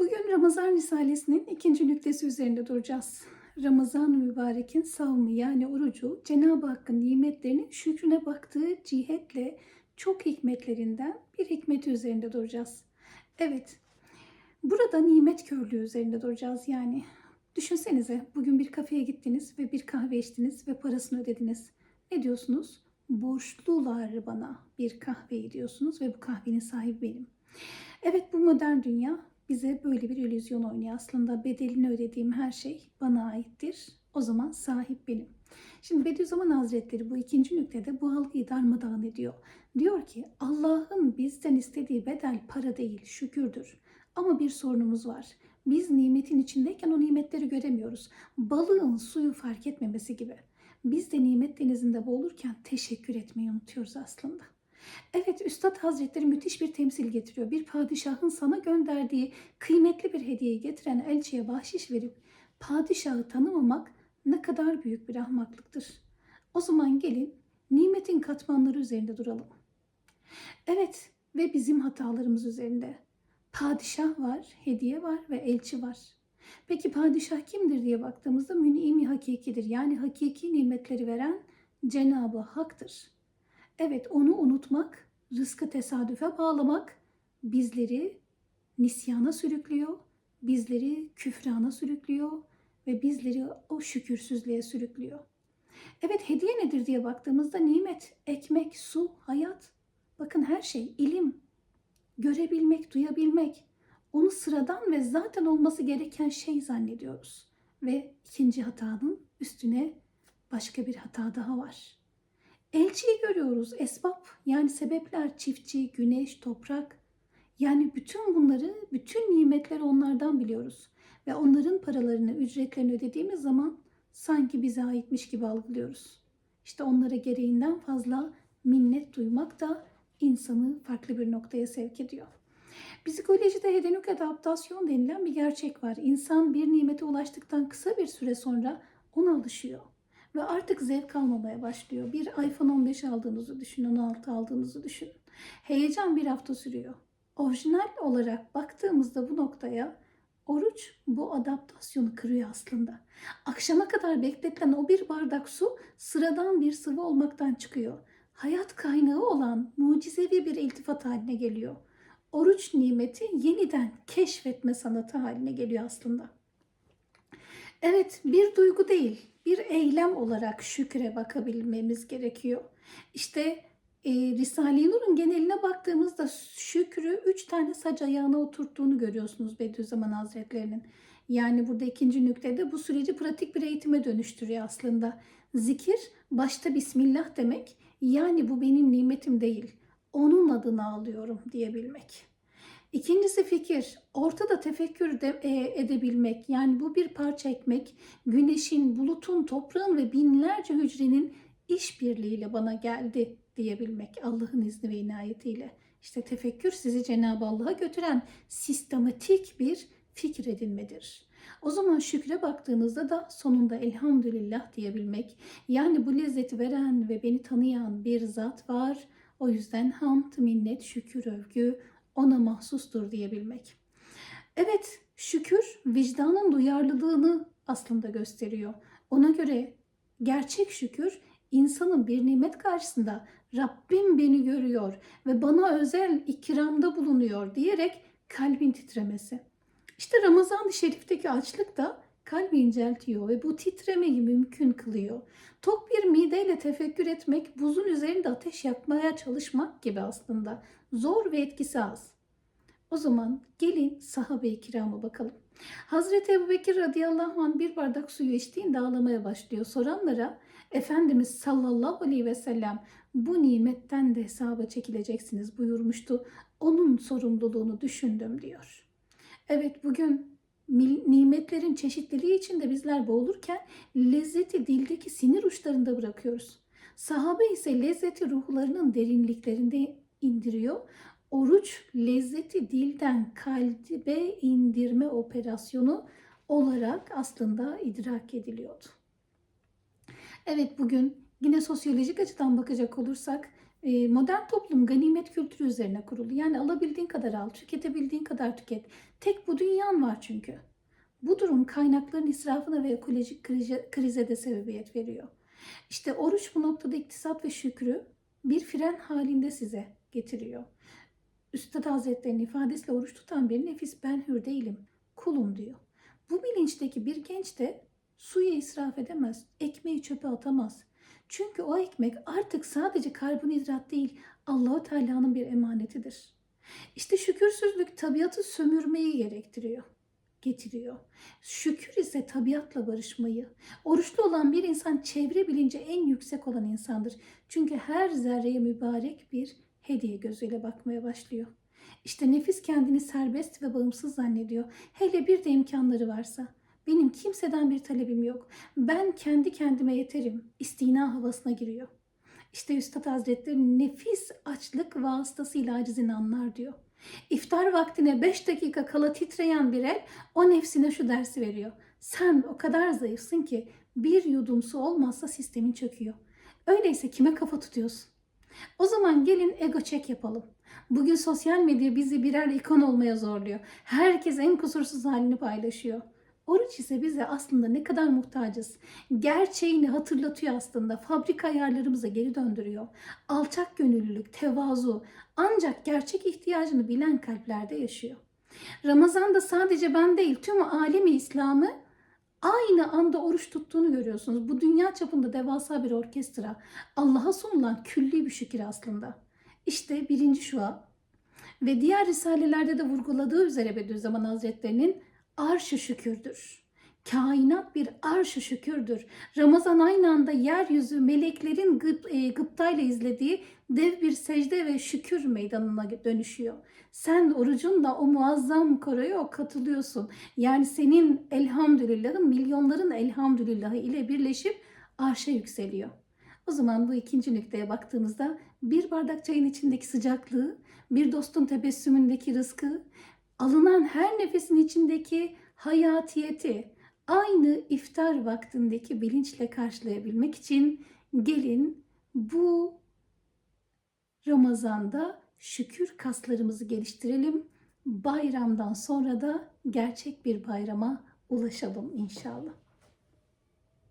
Bugün Ramazan Risalesi'nin ikinci nüktesi üzerinde duracağız. Ramazan-ı Mübarek'in savmı yani orucu Cenab-ı Hakk'ın nimetlerinin şükrüne baktığı cihetle çok hikmetlerinden bir hikmeti üzerinde duracağız. Evet, burada nimet körlüğü üzerinde duracağız yani. Düşünsenize bugün bir kafeye gittiniz ve bir kahve içtiniz ve parasını ödediniz. Ne diyorsunuz? Borçlular bana bir kahveyi diyorsunuz ve bu kahvenin sahibi benim. Evet bu modern dünya bize böyle bir illüzyon oynuyor. Aslında bedelini ödediğim her şey bana aittir. O zaman sahip benim. Şimdi Bediüzzaman Hazretleri bu ikinci nüktede bu algıyı darmadağın ediyor. Diyor ki Allah'ın bizden istediği bedel para değil şükürdür. Ama bir sorunumuz var. Biz nimetin içindeyken o nimetleri göremiyoruz. Balığın suyu fark etmemesi gibi. Biz de nimet denizinde boğulurken teşekkür etmeyi unutuyoruz aslında. Evet Üstad Hazretleri müthiş bir temsil getiriyor. Bir padişahın sana gönderdiği kıymetli bir hediyeyi getiren elçiye bahşiş verip padişahı tanımamak ne kadar büyük bir ahmaklıktır. O zaman gelin nimetin katmanları üzerinde duralım. Evet ve bizim hatalarımız üzerinde. Padişah var, hediye var ve elçi var. Peki padişah kimdir diye baktığımızda mün'imi hakikidir. Yani hakiki nimetleri veren Cenab-ı Hak'tır. Evet onu unutmak, rızkı tesadüfe bağlamak bizleri nisyana sürüklüyor, bizleri küfrana sürüklüyor ve bizleri o şükürsüzlüğe sürüklüyor. Evet hediye nedir diye baktığımızda nimet, ekmek, su, hayat. Bakın her şey, ilim, görebilmek, duyabilmek. Onu sıradan ve zaten olması gereken şey zannediyoruz. Ve ikinci hatanın üstüne başka bir hata daha var. Elçiyi görüyoruz. Esbab yani sebepler, çiftçi, güneş, toprak. Yani bütün bunları, bütün nimetleri onlardan biliyoruz. Ve onların paralarını, ücretlerini ödediğimiz zaman sanki bize aitmiş gibi algılıyoruz. İşte onlara gereğinden fazla minnet duymak da insanı farklı bir noktaya sevk ediyor. Psikolojide hedonik adaptasyon denilen bir gerçek var. İnsan bir nimete ulaştıktan kısa bir süre sonra ona alışıyor ve artık zevk almamaya başlıyor. Bir iPhone 15 aldığınızı düşünün, 16 aldığınızı düşünün. Heyecan bir hafta sürüyor. Orijinal olarak baktığımızda bu noktaya oruç bu adaptasyonu kırıyor aslında. Akşama kadar bekletilen o bir bardak su sıradan bir sıvı olmaktan çıkıyor. Hayat kaynağı olan mucizevi bir iltifat haline geliyor. Oruç nimeti yeniden keşfetme sanatı haline geliyor aslında. Evet bir duygu değil, eylem olarak şükre bakabilmemiz gerekiyor. İşte e, Risale-i Nur'un geneline baktığımızda şükrü üç tane sac ayağına oturttuğunu görüyorsunuz Bediüzzaman Hazretleri'nin. Yani burada ikinci nüktede bu süreci pratik bir eğitime dönüştürüyor aslında. Zikir başta Bismillah demek yani bu benim nimetim değil onun adını alıyorum diyebilmek. İkincisi fikir. Ortada tefekkür de, e, edebilmek. Yani bu bir parça ekmek, güneşin, bulutun, toprağın ve binlerce hücrenin işbirliğiyle bana geldi diyebilmek. Allah'ın izni ve inayetiyle. İşte tefekkür sizi Cenab-ı Allah'a götüren sistematik bir fikir edinmedir. O zaman şükre baktığınızda da sonunda elhamdülillah diyebilmek. Yani bu lezzeti veren ve beni tanıyan bir zat var. O yüzden hamd, minnet, şükür, övgü ona mahsustur diyebilmek. Evet, şükür vicdanın duyarlılığını aslında gösteriyor. Ona göre gerçek şükür insanın bir nimet karşısında Rabbim beni görüyor ve bana özel ikramda bulunuyor diyerek kalbin titremesi. İşte Ramazan-ı Şerif'teki açlık da kalbi inceltiyor ve bu titremeyi mümkün kılıyor. Tok bir mideyle tefekkür etmek buzun üzerinde ateş yakmaya çalışmak gibi aslında. Zor ve etkisi az. O zaman gelin sahabe-i kirama bakalım. Hazreti Ebu Bekir radıyallahu anh bir bardak suyu içtiğinde ağlamaya başlıyor. Soranlara Efendimiz sallallahu aleyhi ve sellem bu nimetten de hesaba çekileceksiniz buyurmuştu. Onun sorumluluğunu düşündüm diyor. Evet bugün nimetlerin çeşitliliği içinde bizler boğulurken lezzeti dildeki sinir uçlarında bırakıyoruz. Sahabe ise lezzeti ruhlarının derinliklerinde indiriyor. Oruç lezzeti dilden kalbe indirme operasyonu olarak aslında idrak ediliyordu. Evet bugün yine sosyolojik açıdan bakacak olursak modern toplum ganimet kültürü üzerine kurulu. Yani alabildiğin kadar al, tüketebildiğin kadar tüket. Tek bu dünyan var çünkü. Bu durum kaynakların israfına ve ekolojik krize, krize de sebebiyet veriyor. İşte oruç bu noktada iktisat ve şükrü bir fren halinde size getiriyor. Üstad Hazretleri'nin ifadesiyle oruç tutan bir nefis ben hür değilim, kulum diyor. Bu bilinçteki bir genç de suyu israf edemez, ekmeği çöpe atamaz. Çünkü o ekmek artık sadece karbonhidrat değil, Allahu Teala'nın bir emanetidir. İşte şükürsüzlük tabiatı sömürmeyi gerektiriyor, getiriyor. Şükür ise tabiatla barışmayı. Oruçlu olan bir insan çevre bilinci en yüksek olan insandır. Çünkü her zerreye mübarek bir hediye gözüyle bakmaya başlıyor. İşte nefis kendini serbest ve bağımsız zannediyor. Hele bir de imkanları varsa. Benim kimseden bir talebim yok. Ben kendi kendime yeterim. İstina havasına giriyor. İşte Üstad Hazretleri nefis açlık vasıtasıyla acizini anlar diyor. İftar vaktine 5 dakika kala titreyen bir el o nefsine şu dersi veriyor. Sen o kadar zayıfsın ki bir yudum su olmazsa sistemin çöküyor. Öyleyse kime kafa tutuyorsun? O zaman gelin ego check yapalım. Bugün sosyal medya bizi birer ikon olmaya zorluyor. Herkes en kusursuz halini paylaşıyor. Oruç ise bize aslında ne kadar muhtacız. Gerçeğini hatırlatıyor aslında. Fabrika ayarlarımıza geri döndürüyor. Alçak gönüllülük, tevazu ancak gerçek ihtiyacını bilen kalplerde yaşıyor. Ramazan'da sadece ben değil tüm alemi İslam'ı aynı anda oruç tuttuğunu görüyorsunuz. Bu dünya çapında devasa bir orkestra. Allah'a sunulan külli bir şükür aslında. İşte birinci şua ve diğer risalelerde de vurguladığı üzere Bediüzzaman Hazretleri'nin arş-ı şükürdür. Kainat bir arş-ı şükürdür. Ramazan aynı anda yeryüzü meleklerin gıp, e, gıptayla izlediği dev bir secde ve şükür meydanına dönüşüyor. Sen orucunla o muazzam koroya katılıyorsun. Yani senin elhamdülillahın milyonların elhamdülillahı ile birleşip arşa yükseliyor. O zaman bu ikinci nükteye baktığımızda bir bardak çayın içindeki sıcaklığı, bir dostun tebessümündeki rızkı, alınan her nefesin içindeki hayatiyeti aynı iftar vaktindeki bilinçle karşılayabilmek için gelin bu Ramazan'da şükür kaslarımızı geliştirelim. Bayramdan sonra da gerçek bir bayrama ulaşalım inşallah.